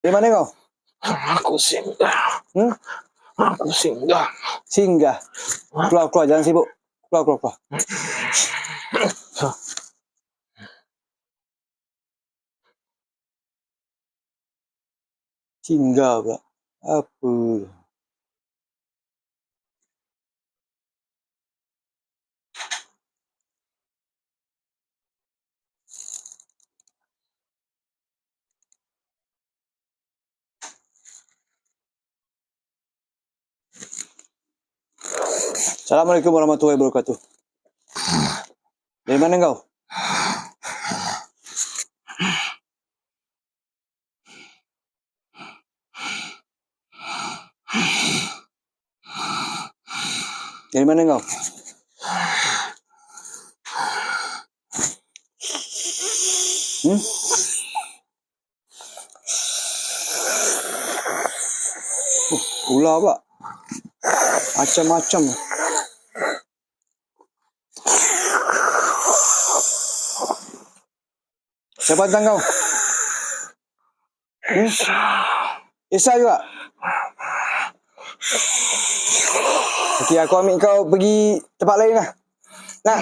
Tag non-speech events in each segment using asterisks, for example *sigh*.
Dari mana kau? Aku singgah. Hmm? Aku singgah. Singgah. Keluar, keluar. Jangan sibuk. Keluar, keluar, keluar. Singgah pula. Apa? Assalamualaikum warahmatullahi wabarakatuh. Dari mana kau? Dari mana kau? Hmm? Oh, ular pula. Macam-macam. Siapa datang kau? *laughs* Hmm? Isa juga? Okey, aku ambil kau pergi tempat lain lah. Nak?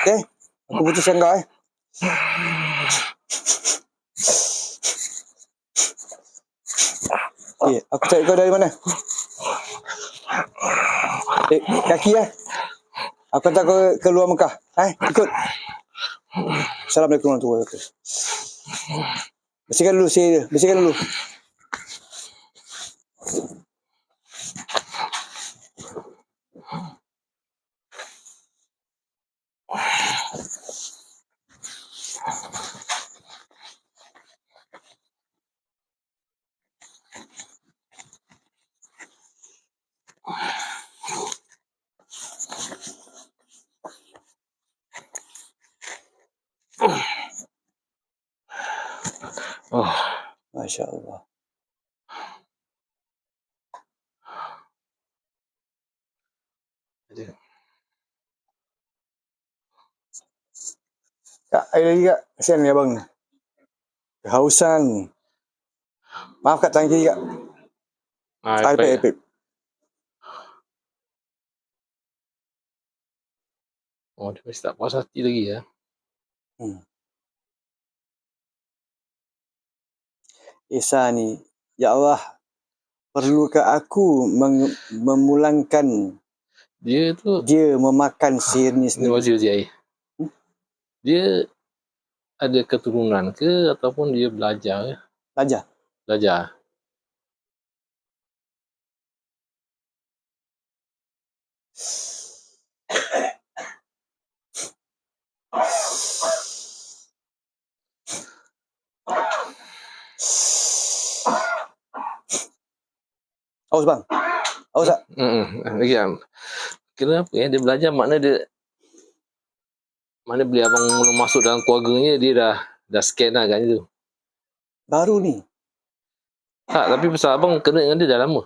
Okey, aku putuskan kau eh. Okey, aku cari kau dari mana? Eh, kaki eh. Aku hantar kau ke luar Mekah. Eh, ikut. Assalamualaikum warahmatullahi wabarakatuh. Bersihkan dulu dia. Bersihkan dulu. Oh, Masya Allah. aduh. Kak, air lagi kak. Kasihan ni abang. Kehausan. Maaf kak, tangan kiri kak. Ah, Air pip, baik. air pip. Oh, dia masih tak puas hati lagi ya. Hmm. Isa ni, Ya Allah, perlukah aku meng- memulangkan Dia tu dia memakan sihir ni ni sendiri? wajib Zai. Hmm? Dia ada keturunan ke ataupun dia belajar ke? Belajar. Belajar. *coughs* Haus bang. Haus tak? Hmm, am. Kenapa ya dia belajar makna dia mana bila abang mula masuk dalam keluarganya dia dah dah scan lah kat situ. Baru ni. Tak, tapi pasal abang kena dengan dia dah lama.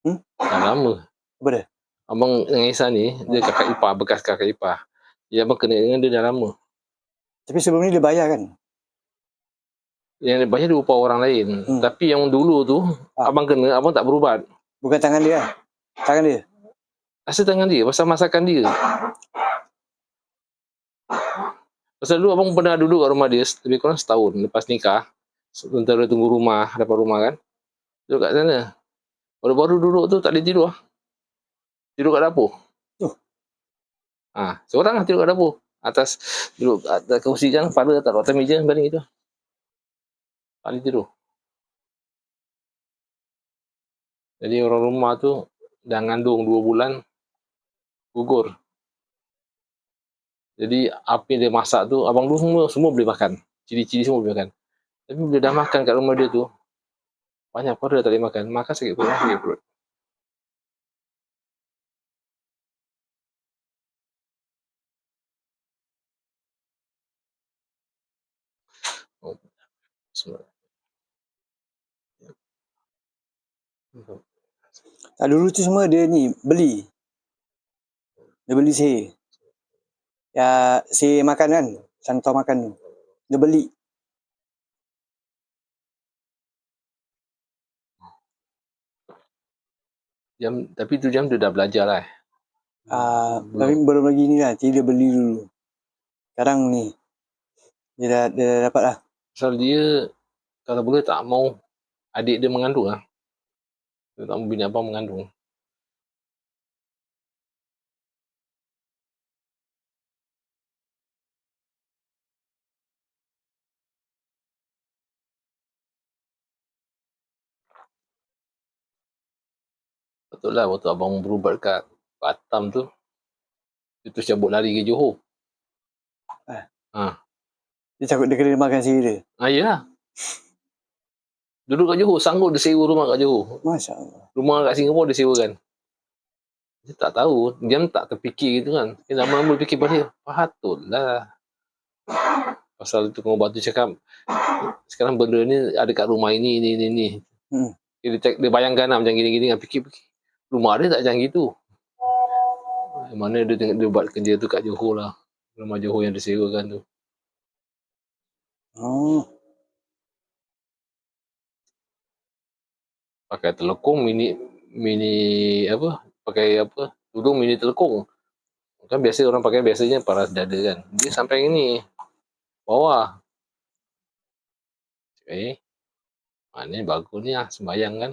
Hmm? Dah lama. Apa dia? Abang dengan Isan ni, dia kakak ipar, bekas kakak ipar. Jadi abang kena dengan dia dah lama. Tapi sebelum ni dia bayar kan? Yang dia bayar dia orang lain. Hmm. Tapi yang dulu tu, Ah. abang kena, abang tak berubat. Bukan tangan dia kan? Tangan dia. Rasa tangan dia, pasal masakan dia. Pasal dulu abang pernah duduk kat rumah dia lebih kurang setahun lepas nikah. Sementara tunggu rumah, dapat rumah kan. Duduk kat sana. Baru-baru duduk tu tak boleh tidur. Tidur kat dapur. Oh. Ha, seorang lah tidur kat dapur. Atas, duduk atas kerusi kan, kepala taruh atas meja, baring gitu. Tak boleh tidur. Jadi orang rumah tu dah ngandung dua bulan, gugur. Jadi apa yang dia masak tu, abang dulu semua, semua boleh makan. Ciri-ciri semua boleh makan. Tapi bila dah makan kat rumah dia tu, banyak perkara tak boleh makan. Makan sakit perut, sakit perut. Oh, Hmm. Ah, dulu tu semua dia ni beli. Dia beli sihir. Ya, si makan kan, santau makan tu. Dia beli. Jam, tapi tu jam tu dah belajar lah. Eh? Ah, uh, tapi belum lagi ni lah. Jadi dia beli dulu. Sekarang ni. Dia dah, dia dah dapat lah. Pasal dia, kalau boleh tak mau adik dia mengandung lah. Mau bini abang mengandung. Betul lah waktu abang berubat kat Batam tu. Dia terus cabut lari ke Johor. Dia takut dia kena makan sendiri dia. Ah, ya. Duduk kat Johor, sanggup dia sewa rumah kat Johor. Masya Allah. Rumah kat Singapura dia sewakan. Dia tak tahu, dia tak terfikir gitu kan. Dia lama-lama fikir balik, patutlah. Pasal tu kau batu cakap, sekarang benda ni ada kat rumah ini, ini, ini, ini. Hmm. Dia, dia bayangkan lah macam gini-gini, kan. fikir-fikir. Rumah dia tak macam gitu. Mana dia tengok dia buat kerja tu kat Johor lah. Rumah Johor yang dia sewakan tu. Oh. Pakai telekung mini mini apa pakai apa tudung mini telekung. Kan biasa orang pakai biasanya paras dada kan. Dia sampai ini bawah. Eh mana bagus ni? Lah sembayang kan